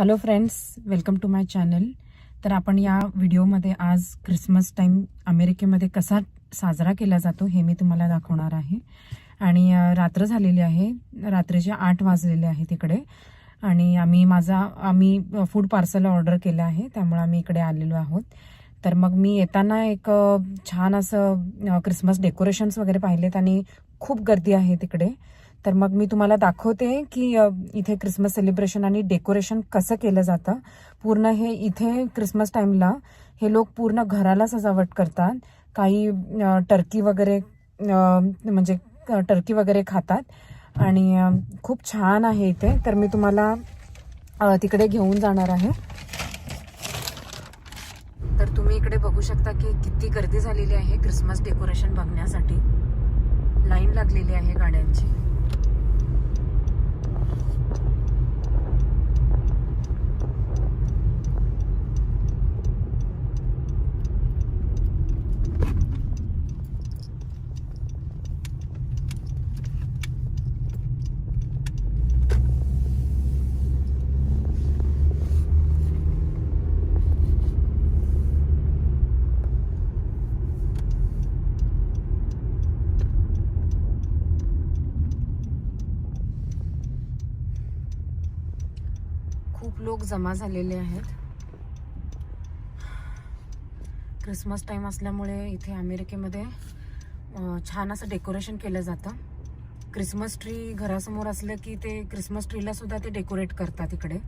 Hello friends welcome to my channel तर आपण या व्हिडिओमध्ये आज ख्रिसमस टाईम अमेरिकेमध्ये कसा साजरा केला जातो हे मी तुम्हाला दाखवणार आहे. आणि रात्र झालेली आहे. रात्रीचे आठ वाजलेले आहे तिकडे. आणि आम्ही माझा आम्ही फूड पार्सल ऑर्डर केलं आहे. त्यामुळे आम्ही इकडे आलेलो आहोत. तर मग मी येताना एक छान असं क्रिसमस ख्रिसमस डेकोरेशन्स वगैरे पाहिलेत आणि खूप गर्दी आहे तिकडे. तर मग मी तुम्हाला दाखवते की इथे क्रिसमस सेलिब्रेशन आणि डेकोरेशन कसं केलं जातं. पूर्ण हे इथे क्रिसमस टाईमला हे लोक पूर्ण घराला सजावट करतात. काही टर्की वगैरे म्हणजे टर्की वगैरे खातात. आणि खूप छान आहे इथे. तर मी तुम्हाला तिकडे घेऊन जाणार आहे. तर तुम्ही इकडे बघू शकता की किती गर्दी झालेली आहे क्रिसमस डेकोरेशन बघण्यासाठी. लाईन लागलेली आहे गाड्यांची खूप लोक जमा झालेले आहेत. क्रिसमस टाईम असल्यामुळे इथे अमेरिकेमध्ये छान असं डेकोरेशन केलं जातं. क्रिसमस ट्री घरासमोर असलं की ते क्रिसमस ट्रीला सुद्धा ते डेकोरेट करतात इकडे.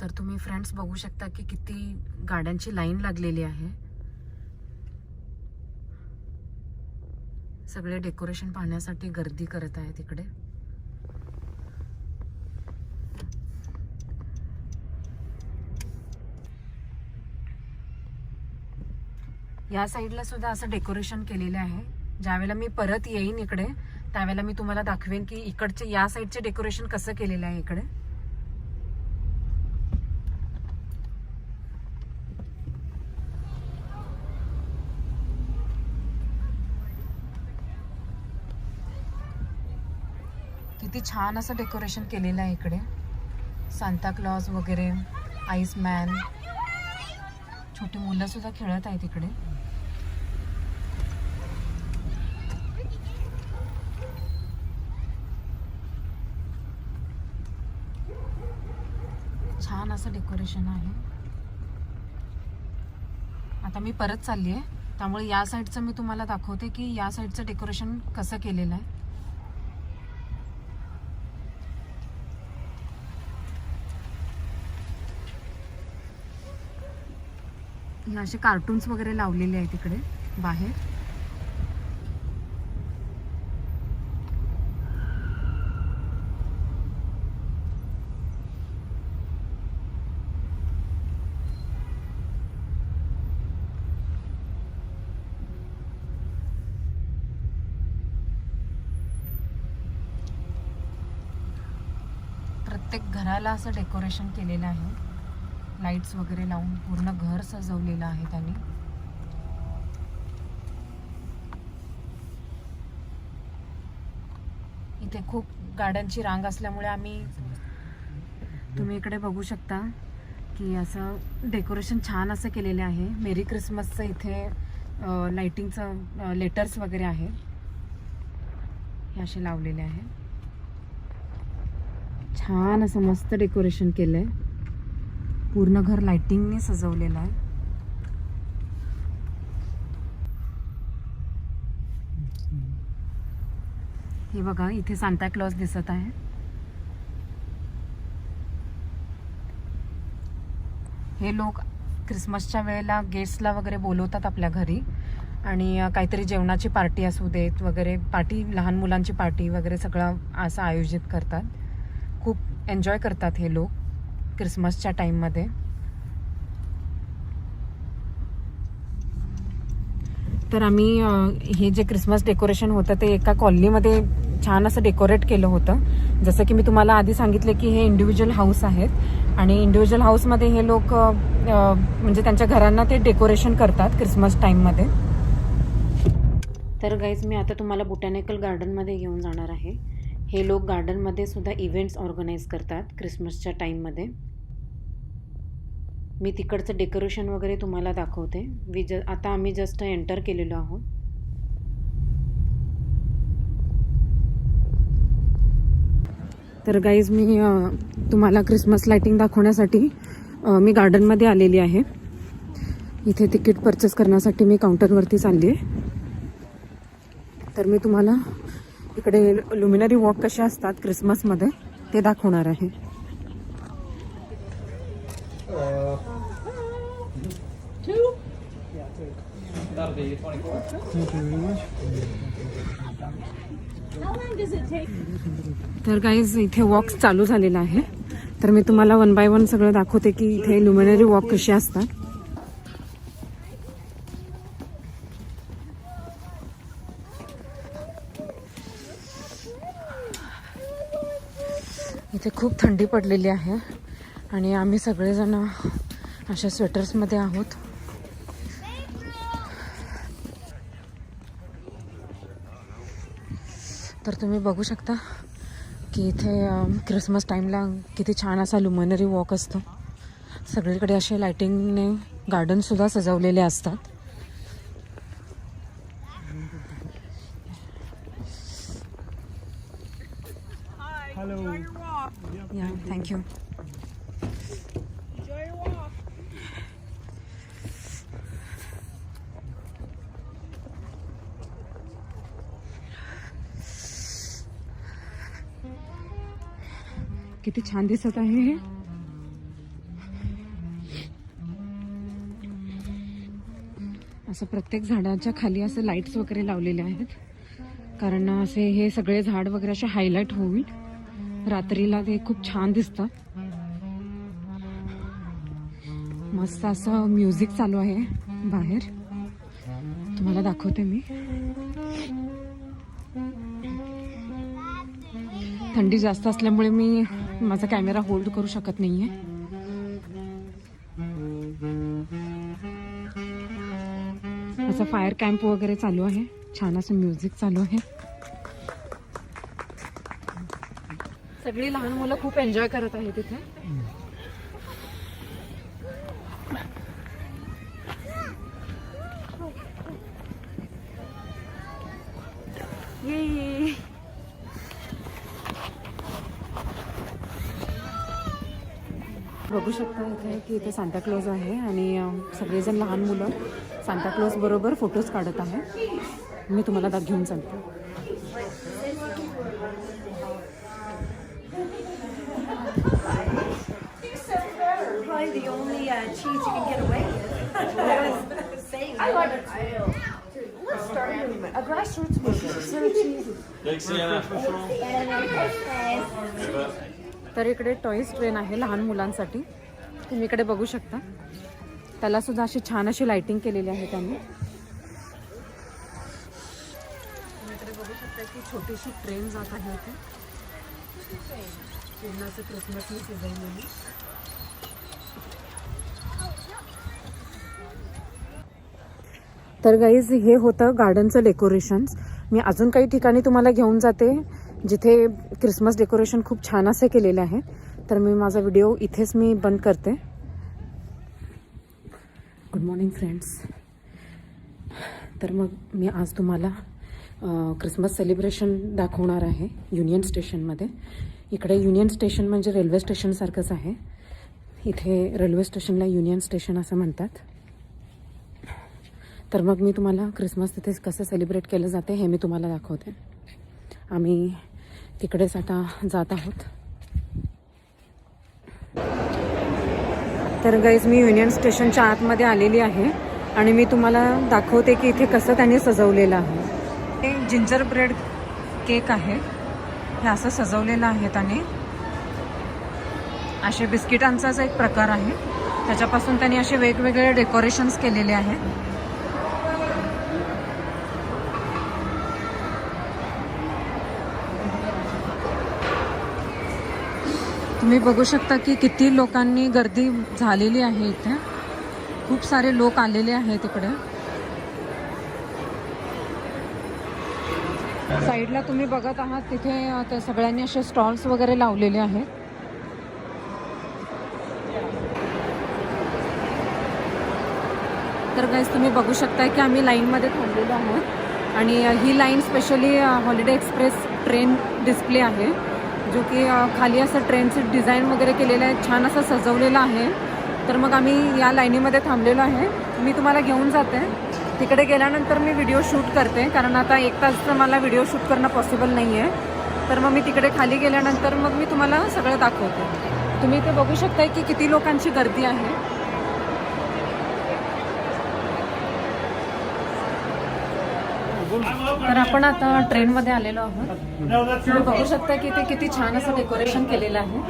तर तुम्ही फ्रेंड्स बघू शकता की किती गाड्यांची लाईन लागलेली आहे. सगळे डेकोरेशन पाहण्यासाठी गर्दी करत आहेत इकडे. या साईडला सुद्धा असं डेकोरेशन केलेलं आहे. ज्यावेळेला मी परत येईन इकडे त्यावेळेला मी तुम्हाला दाखवेन की इकडचे या साईडचे डेकोरेशन कसं केलेलं आहे इकडे. किती छान असं डेकोरेशन केलेलं आहे इकडे. सांताक्लॉज वगैरे आईसमॅन छोटी मुलंसुद्धा खेळत आहेत इकडे. छान असं डेकोरेशन आहे. आता मी परत चालली आहे त्यामुळे या साईडचं मी तुम्हाला दाखवते की या साईडचं डेकोरेशन कसं केलेलं आहे. असे कार्टून्स वगैरे लावलेले आहेत तिकडे बाहेर. प्रत्येक घराला असं डेकोरेशन केलेलं आहे. लाईट्स वगैरे लावून पूर्ण घर सजवलेलं आहे त्यांनी. इथे खूप गाड्यांची रांग असल्यामुळे आम्ही तुम्ही इकडे बघू शकता की असं डेकोरेशन छान असं केलेलं आहे. मेरी क्रिसमसचं इथे लाईटिंगचं लेटर्स वगैरे आहे. हे असे लावलेले आहे. छान असं मस्त डेकोरेशन केलं आहे पूर्ण घर लाइटिंगने सजवलेलं आहे. हे बघा इथे सांता क्लॉज दिसत आहे. हे लोक क्रिसमसच्या वेळेला गेस्टला वगैरे बोलवतात आपल्या घरी. आणि काहीतरी जेवणाची पार्टी असू देत वगैरे पार्टी लहान मुलांची पार्टी वगैरे सगळं असं आयोजित करतात. खूप एन्जॉय करतात हे लोक क्रिसमसच्या टाईममध्ये तर आम्ही हे जे क्रिसमस डेकोरेशन होतं ते एका कॉलनीमध्ये छान असं डेकोरेट केलं होतं. जसं की मी तुम्हाला आधी सांगितलं की हे इंडिव्हिज्युअल हाऊस आहेत आणि इंडिव्हिज्युअल हाऊसमध्ये हे लोक म्हणजे त्यांच्या घरांना ते डेकोरेशन करतात क्रिसमस टाईममध्ये तर गाईज मी आता तुम्हाला बोटॅनिकल गार्डनमध्ये घेऊन जाणार आहे. हे लोक गार्डनमध्ये सुद्धा इव्हेंट्स ऑर्गनाईज करतात क्रिसमसच्या टाईममध्ये. मी तिकडचं डेकोरेशन वगैरे तुम्हाला दाखवते. वी ज आता आम्ही जस्ट एंटर केलेलो आहोत. तर गाईज मी तुम्हाला क्रिसमस लाईटिंग दाखवण्यासाठी मी गार्डनमध्ये आलेली आहे. इथे तिकीट परचेस करण्यासाठी मी काउंटरवरती चालली आहे तर मी तुम्हाला इकडे लुमिनरी वॉक कसे असतात क्रिसमसमध्ये ते दाखवणार आहे. तर गाईज इथे वॉक्स चालू झालेला आहे. तर मी तुम्हाला वन बाय वन सगळं दाखवते की इथे लुमिनरी वॉक कसे असतात. इथे खूप थंडी पडलेली आहे आणि आम्ही सगळेजण अशा स्वेटर्समध्ये आहोत. तर तुम्ही बघू शकता की इथे क्रिसमस टाईमला किती छान असा लुमनरी वॉक असतो. सगळीकडे असे लायटिंगने गार्डनसुद्धा सजवलेले असतात. हॅलो या थँक्यू किती छान दिसत आहे हे. असं प्रत्येक झाडाच्या खाली असं लाईट्स वगैरे लावलेले आहेत. कारण असे हे सगळे झाड वगैरे असे हायलाईट होईल. रात्रीला ते खूप छान दिसतं. मस्त असं म्युझिक चालू आहे बाहेर. तुम्हाला दाखवते मी. थंडी जास्त असल्यामुळे मी माझा कॅमेरा होल्ड करू शकत नाहीये. असं फायर कॅम्प वगैरे चालू आहे. छान असं म्युझिक चालू आहे. सगळी लहान मुलं खूप एन्जॉय करत आहेत तिथे बघू शकता इथे की इथे सांताक्लॉज आहे आणि सगळेजण लहान मुलं सांताक्लॉज बरोबर फोटोज काढत आहे मी तुम्हाला दात घेऊन चालते. Uh, cheese you can get away with. I was saying. I like it too. Let's start a movement, a grassroots movement. So cheese. Santa. तर इकडे टॉईज ट्रेन आहे लहान मुलांसाठी तुम्ही इकडे बघू शकता त्याला सुद्धा अशी छान अशी लाइटिंग केलेली आहे त्यांनी तुम्ही इकडे बघू शकता की छोटीशी ट्रेन जात आहे इथे पूर्ण असं क्रिसमसनी सजवलेली तर गाईज हे होतं गार्डनचं डेकोरेशन्स मी अजून काही ठिकाणी तुम्हाला घेऊन जाते जिथे क्रिसमस डेकोरेशन खूप छान असे केलेले आहे तर मी माझा व्हिडिओ इथेच मी बंद करते. गुड मॉर्निंग फ्रेंड्स तर मग मी आज तुम्हाला क्रिसमस सेलिब्रेशन दाखवणार आहे युनियन स्टेशनमध्ये इकडे युनियन स्टेशन म्हणजे रेल्वे स्टेशनसारखंच आहे. इथे रेल्वे स्टेशनला युनियन स्टेशन असं म्हणतात. तर मग मी तुम्हाला क्रिसमस तिथे कसं सेलिब्रेट केलं जाते हे मी तुम्हाला दाखवते. आम्ही तिकडेच आता जात आहोत. तर गाईज मी युनियन स्टेशनच्या आतमध्ये आलेली आहे आणि मी तुम्हाला दाखवते की इथे कसं त्यांनी सजवलेलं आहे. हे जिंजर ब्रेड केक आहे. हे असं सजवलेलं आहे त्याने. असे बिस्किटांचाच एक प्रकार आहे. त्याच्यापासून त्यांनी असे वेगवेगळे डेकोरेशन्स केलेले आहेत. तुम्ही बघू शकता की किती लोकांनी गर्दी झालेली आहे इथे. खूप सारे लोक आलेले आहेत इकडे. साईडला तुम्ही बघत आहात तिथे त्या सगळ्यांनी असे स्टॉल्स वगैरे लावलेले आहेत. तर गाईज तुम्ही बघू शकताय की आम्ही लाईनमध्ये थांबलेलो आहोत. आणि ही line specially holiday express train display आहे. जो की खाली असं ट्रेनचं डिझाईन वगैरे केलेलं आहे छान असं सजवलेलं आहे. तर मग आम्ही या लाईनीमध्ये थांबलेलो आहे. मी तुम्हाला घेऊन जाते. तिकडे गेल्यानंतर मी व्हिडिओ शूट करते कारण आता एक तासचं मला व्हिडिओ शूट करणं पॉसिबल नाही आहे तर मग मी तिकडे खाली गेल्यानंतर मग मी तुम्हाला सगळं दाखवते. तुम्ही इथे बघू शकताय की किती लोकांची गर्दी आहे. तर आपण आता ट्रेनमध्ये आलेलो आहोत. तुम्ही बघू शकता की इथे किती छान असं डेकोरेशन केलेलं आहे.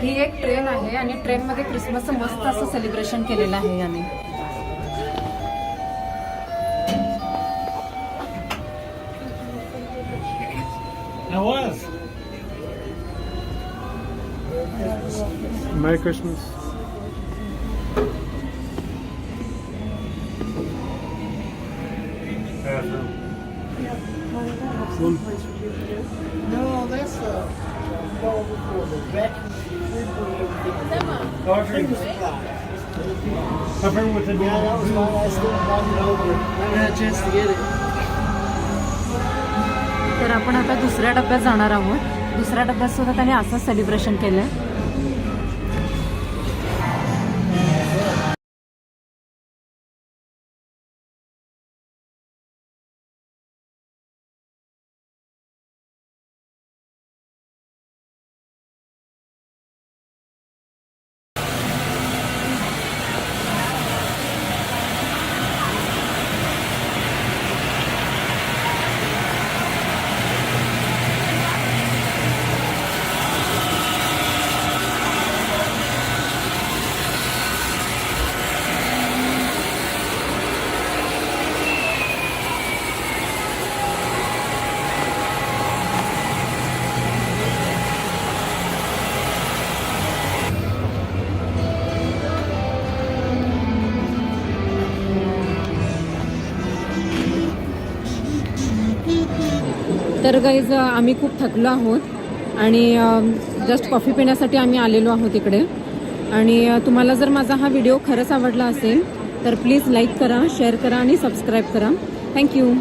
ही एक ट्रेन आहे आणि ट्रेनमध्ये क्रिसमसचं मस्त असं सेलिब्रेशन केलेलं आहे याने. I was. Merry Christmas. No, that's uh, for the vacuum Audrey supply. Cover with the Yeah, that was my last over. I had a chance to get it. तर आपण आता दुसऱ्या टप्प्यात जाणार आहोत दुसऱ्या टप्प्यात सुद्धा त्याने असंच सेलिब्रेशन केलंय तर गाईज आम्ही खूप थकलो आहोत आणि जस्ट कॉफी पिण्यासाठी आम्ही आलेलो आहोत इकडे. आणि तुम्हाला जर माझा हा व्हिडिओ खरंच आवडला असेल तर प्लीज लाईक करा शेअर करा आणि सबस्क्राईब करा. थँक्यू